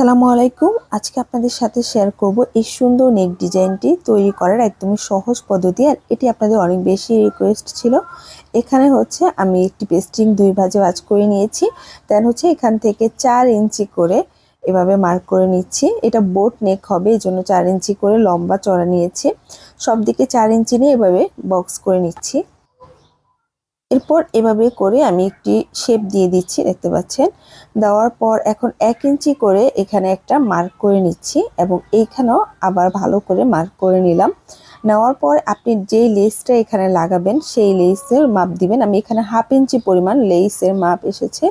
আসসালামু আলাইকুম। আজকে আপনাদের সাথে শেয়ার করব এই সুন্দর নেক ডিজাইনটি তৈরি করার একদমই সহজ পদ্ধতি আর এটি আপনাদের অনেক বেশি রিকোয়েস্ট ছিল। এখানে হচ্ছে আমি একটি পেস্টিং দুই ভাজে ভাজ করে নিয়েছি। দেন হচ্ছে এখান থেকে চার ইঞ্চি করে এভাবে মার্ক করে নিচ্ছি। এটা বোট নেক হবে এই জন্য চার ইঞ্চি করে লম্বা চড়া নিয়েছি। সব দিকে চার ইঞ্চি নিয়ে এভাবে বক্স করে নিচ্ছি। এরপর এভাবে করে আমি একটি শেপ দিয়ে দিচ্ছি, দেখতে পাচ্ছেন? দেওয়ার পর এখন এক ইঞ্চি করে এখানে একটা মার্ক করে নিচ্ছি এবং এইখানেও আবার ভালো করে মার্ক করে নিলাম। নেওয়ার পর আপনি যেই লেসটা এখানে লাগাবেন, সেই লেসের মাপ দিবেন। আমি এখানে হাফ ইঞ্চি পরিমাণ লেসের মাপ এসেছে।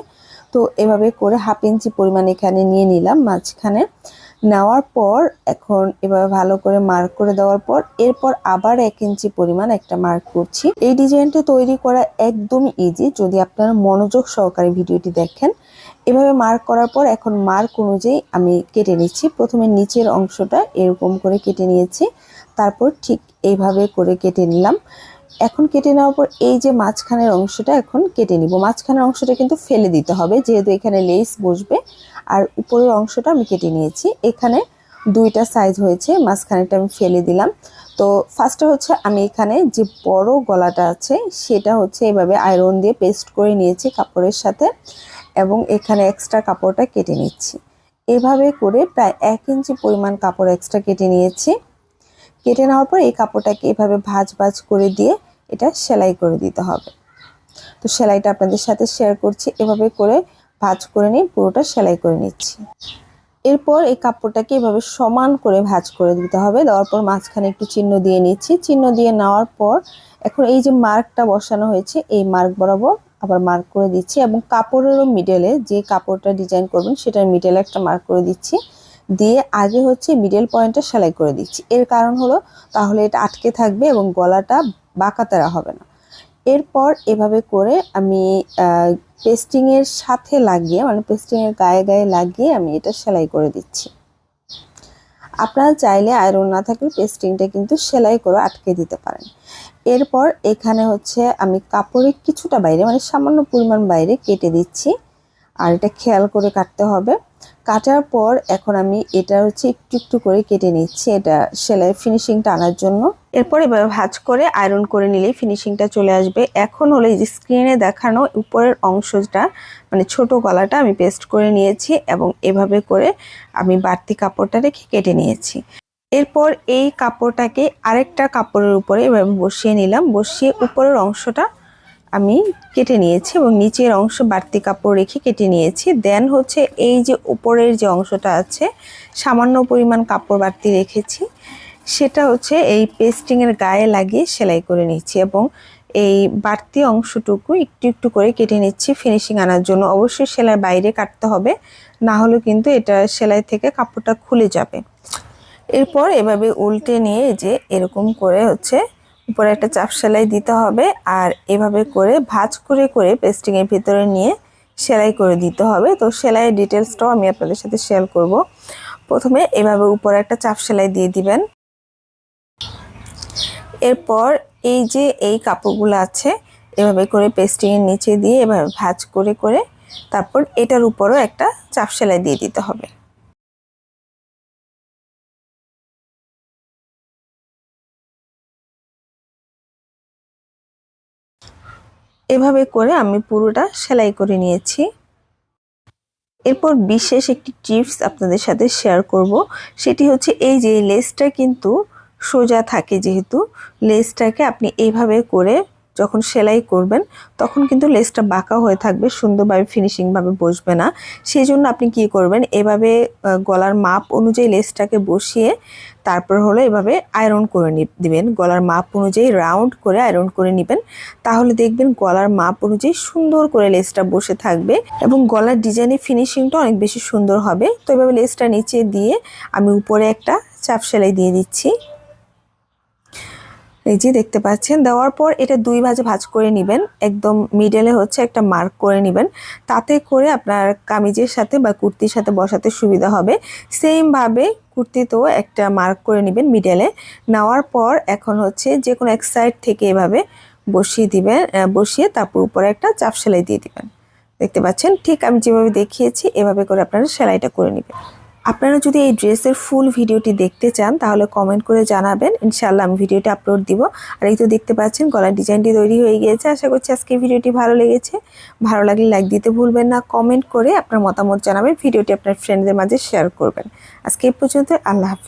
তো এভাবে করে হাফ ইঞ্চি পরিমাণ এখানে নিয়ে নিলাম, মাঝখানে। নেওয়ার পর, এখন এবার ভালো করে মার্ক করে দেওয়ার পর, এরপর আবার এক ইঞ্চি পরিমাণ একটা মার্ক করছি। এই ডিজাইনটা তৈরি করা একদম ইজি যদি আপনারা মনোযোগ সহকারে ভিডিওটি দেখেন। এভাবে মার্ক করার পর, এখন মার্ক অনুযায়ী আমি কেটে নিচ্ছি। প্রথমে নিচের অংশটা এরকম করে কেটে নিয়েছি। তারপর ঠিক এইভাবে করে কেটে নিলাম। এখন কেটে নেওয়ার পর এই যে মাঝখানের অংশটা এখন কেটে নিব। মাঝখানের অংশটা কিন্তু ফেলে দিতে হবে, যেহেতু এখানে লেস বসবে। আর উপরের অংশটা আমি কেটে নিয়েছি। এখানে দুইটা সাইজ হয়েছে মাঝখানেটা আমি ফেলে দিলাম। তো ফার্স্টে হচ্ছে আমি এখানে যে বড় গলাটা আছে, সেটা হচ্ছে এভাবে আয়রন দিয়ে পেস্ট করে নিয়েছি কাপড়ের সাথে এবং এখানে এক্সট্রা কাপড়টা কেটে নিচ্ছি। এভাবে করে প্রায় এক ইঞ্চি পরিমাণ কাপড় এক্সট্রা কেটে নিয়েছি। কেটে নেওয়ার পর এই কাপড়টাকে এভাবে ভাজ ভাজ করে দিয়ে এটা সেলাই করে দিতে হবে। তো সেলাইটা আপনাদের সাথে শেয়ার করছি, এভাবে করে ভাজ করে নিয়ে পুরোটা সেলাই করে নিচ্ছি। এরপর এই কাপড়টাকে এভাবে সমান করে ভাজ করে দিতে হবে। দেওয়ার পর মাঝখানে একটু চিহ্ন দিয়ে নিচ্ছি। চিহ্ন দিয়ে নেওয়ার পর এখন এই যে মার্কটা বসানো হয়েছে, এই মার্ক বরাবর আবার মার্ক করে দিচ্ছি এবং কাপড়েরও মিডেলে যে কাপড়টা ডিজাইন করবেন সেটার মিডলে একটা মার্ক করে দিচ্ছি। দিয়ে আগে হচ্ছে মিডল পয়েন্টটা সেলাই করে দিচ্ছি। এর কারণ হলো তাহলে এটা আটকে থাকবে এবং গলাটা বাঁকাতারা হবে না। এরপর এভাবে করে আমি পেস্টিংয়ের সাথে লাগিয়ে মানে পেস্টিংয়ের গায়ে গায়ে লাগিয়ে আমি এটা সেলাই করে দিচ্ছি। আপনারা চাইলে আয়রন না থাকলে পেস্টিংটা কিন্তু সেলাই করে আটকে দিতে পারেন। এরপর এখানে হচ্ছে আমি কাপড়ের কিছুটা বাইরে মানে সামান্য পরিমাণ বাইরে কেটে দিচ্ছি। আর এটা খেয়াল করে কাটতে হবে। কাটার পর এখন আমি এটা হচ্ছে একটু একটু করে কেটে নিচ্ছি এটা সেলাই ফিনিশিংটা আনার জন্য। এরপর এবার ভাজ করে আয়রন করে নিলেই ফিনিশিংটা চলে আসবে। এখন হলো এই যে স্ক্রিনে দেখানো উপরের অংশটা মানে ছোট গলাটা আমি পেস্ট করে নিয়েছি এবং এভাবে করে আমি বাড়তি কাপড়টা রেখে কেটে নিয়েছি। এরপর এই কাপড়টাকে আরেকটা কাপড়ের উপরে এভাবে বসিয়ে নিলাম। বসিয়ে উপরের অংশটা আমি কেটে নিয়েছি এবং নিচের অংশ বাড়তি কাপড় রেখে কেটে নিয়েছি। দেন হচ্ছে এই যে উপরের যে অংশটা আছে, সামান্য পরিমাণ কাপড় বাড়তি রেখেছি। সেটা হচ্ছে এই পেস্টিংয়ের গায়ে লাগিয়ে সেলাই করে নিচ্ছি এবং এই বাড়তি অংশটুকু একটু একটু করে কেটে নিচ্ছি ফিনিশিং আনার জন্য। অবশ্যই সেলাই বাইরে কাটতে হবে, না হলে কিন্তু এটা সেলাই থেকে কাপড়টা খুলে যাবে। এরপর এভাবে উল্টে নিয়ে যে এরকম করে হচ্ছে উপরে একটা চাপ সেলাই দিতে হবে আর এভাবে করে ভাজ করে করে পেস্টিংয়ের ভিতরে নিয়ে সেলাই করে দিতে হবে। তো সেলাইয়ের ডিটেলসটাও আমি আপনাদের সাথে শেয়ার করব। প্রথমে এভাবে উপরে একটা চাপ সেলাই দিয়ে দিবেন। এরপর এই যে এই কাপড়গুলো আছে, এভাবে করে পেস্টিংয়ের নিচে দিয়ে এভাবে ভাজ করে করে তারপর এটার উপরও একটা চাপ সেলাই দিয়ে দিতে হবে। এভাবে করে আমি পুরোটা সেলাই করে নিয়েছি। এরপর বিশেষ একটি টিপস আপনাদের সাথে শেয়ার করব। সেটি হচ্ছে এই যে লেসটা কিন্তু সোজা থাকে যেহেতু, লেসটাকে আপনি এইভাবে করে যখন সেলাই করবেন, তখন কিন্তু লেসটা বাঁকা হয়ে থাকবে, সুন্দরভাবে ফিনিশিংভাবে বসবে না। সেই জন্য আপনি কি করবেন, এভাবে গলার মাপ অনুযায়ী লেসটাকে বসিয়ে তারপর হলো এভাবে আয়রন করে দিবেন। গলার মাপ অনুযায়ী রাউন্ড করে আয়রন করে নেবেন। তাহলে দেখবেন গলার মাপ অনুযায়ী সুন্দর করে লেসটা বসে থাকবে এবং গলার ডিজাইনের ফিনিশিংটা অনেক বেশি সুন্দর হবে। তো এভাবে লেসটা নিচে দিয়ে আমি উপরে একটা চাপ সেলাই দিয়ে দিচ্ছি। এই যে দেখতে পাচ্ছেন, দেওয়ার পর এটা দুই ভাজে ভাজ করে নেবেন। একদম মিডলে হচ্ছে একটা মার্ক করে নেবেন। তাতে করে আপনার কামিজের সাথে বা কুর্তির সাথে বসাতে সুবিধা হবে। সেমভাবে কুর্তিতেও একটা মার্ক করে নেবেন মিডলে নেওয়ার পর এখন হচ্ছে যে কোনো এক সাইড থেকে এভাবে বসিয়ে দিবেন বসিয়ে তারপর উপরে একটা চাপ সেলাই দিয়ে দিবেন। দেখতে পাচ্ছেন? ঠিক আমি যেভাবে দেখিয়েছি, এভাবে করে আপনারা সেলাইটা করে নেবেন। আপনারা যদি এই ড্রেসের ফুল ভিডিওটি দেখতে চান, তাহলে কমেন্ট করে জানাবেন। ইনশাল্লাহ আমি ভিডিওটি আপলোড দিব। আর এই তো দেখতে পাচ্ছেন, গলার ডিজাইনটি তৈরি হয়ে গিয়েছে। আশা করছি আজকে ভিডিওটি ভালো লেগেছে। ভালো লাগলে লাইক দিতে ভুলবেন না কমেন্ট করে আপনার মতামত জানাবেন, ভিডিওটি আপনার ফ্রেন্ডদের মাঝে শেয়ার করবেন। আজকে এই পর্যন্ত আল্লাহ হাফিজ।